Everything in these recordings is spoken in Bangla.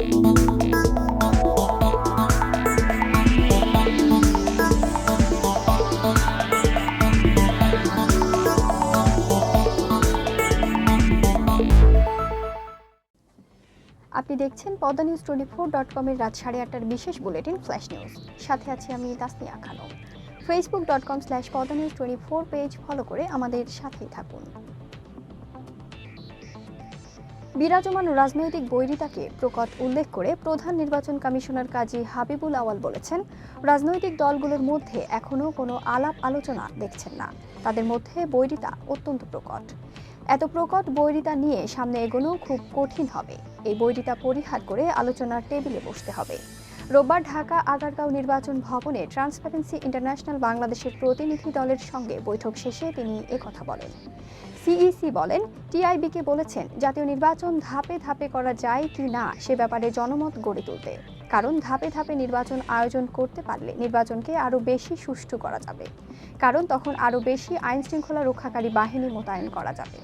আপনি দেখছেন Padma news twenty four dot কমের রাত সাড়ে আটটার বিশেষ বুলেটিন ফ্ল্যাশ নিউজ। সাথে আছি আমি Tasnia Khanam Facebook dot com slash Padma news twenty four page follow করে আমাদের সাথেই থাকুন। বিরাজমান রাজনৈতিক বৈরিতাকে প্রকট উল্লেখ করে প্রধান নির্বাচন কমিশনার কাজী হাবিবুল আওয়াল বলেছেন, রাজনৈতিক দলগুলোর মধ্যে এখনও কোনো আলাপ আলোচনা দেখছেন না। তাদের মধ্যে বৈরিতা অত্যন্ত প্রকট। এত প্রকট বৈরিতা নিয়ে সামনে এগোনো খুব কঠিন হবে। এই বৈরিতা পরিহার করে আলোচনার টেবিলে বসতে হবে। রোববার ঢাকা আগারগাঁও নির্বাচন ভবনে ট্রান্সপারেন্সি ইন্টারন্যাশনাল বাংলাদেশের প্রতিনিধি দলের সঙ্গে বৈঠক শেষে তিনি একথা বলেন। সিইসি বলেন টিআইবিকে বলেছেন, জাতীয় নির্বাচন ধাপে ধাপে করা যায় কি না সে ব্যাপারে জনমত গড়ে তুলতে। কারণ ধাপে ধাপে নির্বাচন আয়োজন করতে পারলে নির্বাচনকে আরও বেশি সুষ্ঠু করা যাবে। কারণ তখন আরও বেশি আইন শৃঙ্খলা রক্ষাকারী বাহিনী মোতায়েন করা যাবে।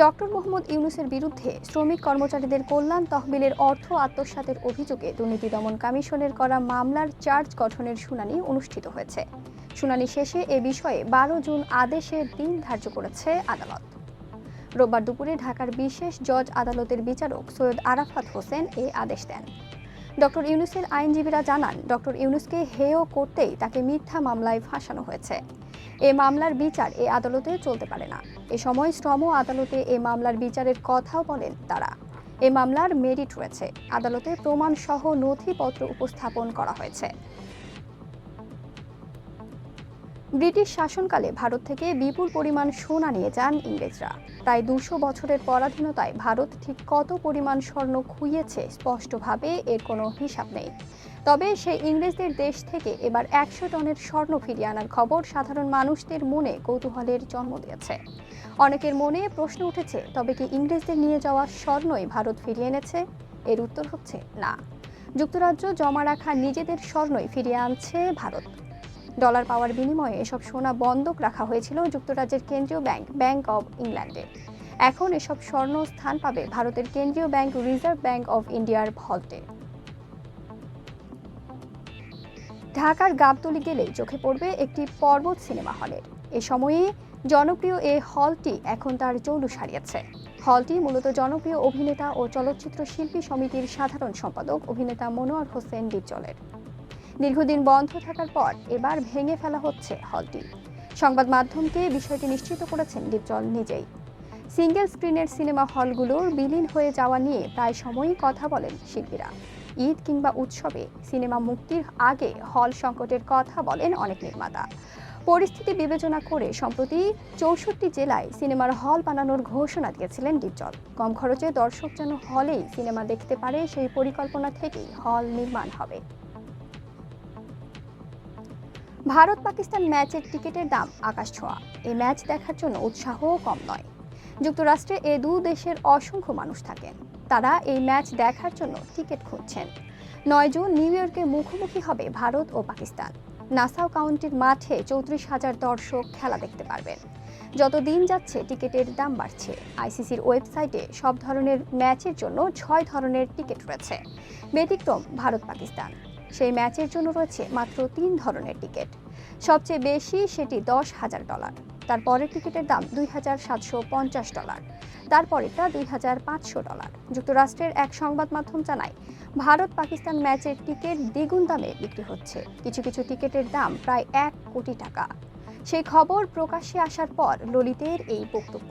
ডক্টর মোহাম্মদ ইউনুসের বিরুদ্ধে শ্রমিক কর্মচারীদের কল্যাণ তহবিলের অর্থ আত্মসাতের অভিযোগে দুর্নীতি দমন কমিশনের করা মামলার চার্জ গঠনের শুনানি অনুষ্ঠিত হয়েছে। শুনানি শেষে এ বিষয়ে বারো জুন আদেশের দিন ধার্য করেছে আদালত। রোববার দুপুরে ঢাকার বিশেষ জজ আদালতের বিচারক সৈয়দ আরাফাত হোসেন এ আদেশ দেন। ডক্টর ইউনুসের আইনজীবীরা জানান, ডক্টর ইউনুসকে হেয় করতেই তাকে মিথ্যা মামলায় ফাঁসানো হয়েছে। এ মামলার বিচার এ আদালতে চলতে পারে না। এ সময় শ্রম আদালতে এ মামলার বিচারের কথাও বলেন তারা। এ মামলার মেরিট রয়েছে। আদালতে প্রমাণ সহ নথিপত্র উপস্থাপন করা হয়েছে। ব্রিটিশ শাসনকালে ভারত থেকে বিপুল পরিমাণ সোনা নিয়ে যান ইংরেজরা। প্রায় দুশো বছরের পরাধীনতায় ভারত ঠিক কত পরিমাণ স্বর্ণ খুইয়েছে স্পষ্টভাবে এর কোনো হিসাব নেই। তবে সেই ইংরেজদের দেশ থেকে এবার একশো টনের স্বর্ণ ফিরিয়ে আনার খবর সাধারণ মানুষদের মনে কৌতূহলের জন্ম দিয়েছে। অনেকের মনে প্রশ্ন উঠেছে, তবে কি ইংরেজদের নিয়ে যাওয়া স্বর্ণই ভারত ফিরিয়ে এনেছে? এর উত্তর হচ্ছে না। যুক্তরাজ্য জমা রাখা নিজেদের স্বর্ণই ফিরিয়ে আনছে ভারত। ডলার পাওয়ার বিনিময়ে এসব সোনা বন্ধক রাখা হয়েছিল যুক্তরাজ্যের কেন্দ্রীয় ব্যাংক ব্যাংক অব ইংল্যান্ডে। এখন এসব স্বর্ণ স্থান পাবে ভারতের কেন্দ্রীয় ব্যাংক রিজার্ভ ব্যাংক অব ইন্ডিয়ার ভল্টে। ঢাকার গাবতলি গেলেই চোখে পড়বে একটি পর্বত সিনেমা হলের। এ সময়ে জনপ্রিয় এই হলটি এখন তার জৌলুস হারিয়েছে হলটি মূলত জনপ্রিয় অভিনেতা ও চলচ্চিত্র শিল্পী সমিতির সাধারণ সম্পাদক, অভিনেতা মনোয়ার হোসেন ডিপজলের। দীর্ঘদিন বন্ধ থাকার পর এবার ভেঙে ফেলা হচ্ছে হলটি। সংবাদ মাধ্যমকে বিষয়টি নিশ্চিত করেছেন ডিপজল নিজেই। সিঙ্গেল স্ক্রিনের সিনেমা হলগুলোর বিলীন হয়ে যাওয়া নিয়ে প্রায় সময়ই কথা বলেন শিল্পীরা। ঈদ কিংবা উৎসবে সিনেমা মুক্তির আগে হল সংকটের কথা বলেন অনেক নির্মাতা। পরিস্থিতি বিবেচনা করে সম্প্রতি চৌষট্টি জেলায় সিনেমার হল বানানোর ঘোষণা দিয়েছিলেন ডিপজল কম খরচে দর্শক যেন হলেই সিনেমা দেখতে পারে সেই পরিকল্পনা থেকেই হল নির্মাণ হবে। ভারত পাকিস্তান ম্যাচের টিকিটের দাম আকাশ ছোঁয়া। এই ম্যাচ দেখার জন্য উৎসাহও কম নয়। যুক্তরাষ্ট্রে এ দু দেশের অসংখ্য মানুষ থাকেন। তারা এই ম্যাচ দেখার জন্য টিকিট খুঁজছেন। নয় জুন নিউ ইয়র্কে মুখোমুখি হবে ভারত ও পাকিস্তান। নাসাও কাউন্টির মাঠে চৌত্রিশ হাজার দর্শক খেলা দেখতে পারবেন। যত দিন যাচ্ছে, টিকিটের দাম বাড়ছে। আইসিসির ওয়েবসাইটে সব ধরনের ম্যাচের জন্য ছয় ধরনের টিকিট রয়েছে। ব্যতিক্রম ভারত পাকিস্তান সেই ম্যাচের জন্য রয়েছে মাত্র তিন ধরনের টিকিট। সবচেয়ে বেশি সেটি দশ হাজার ডলার। তারপরের টিকিটের দাম দুই হাজার সাতশো পঞ্চাশ ডলার। তারপরেরটা দুই হাজার পাঁচশো ডলার। যুক্তরাষ্ট্রের এক সংবাদ মাধ্যম জানায়, ভারত পাকিস্তান ম্যাচের টিকিট দ্বিগুণ দামে বিক্রি হচ্ছে। কিছু কিছু টিকিটের দাম প্রায় এক কোটি টাকা। সেই খবর প্রকাশ্যে আসার পর ললিতের এই বক্তব্য।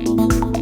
you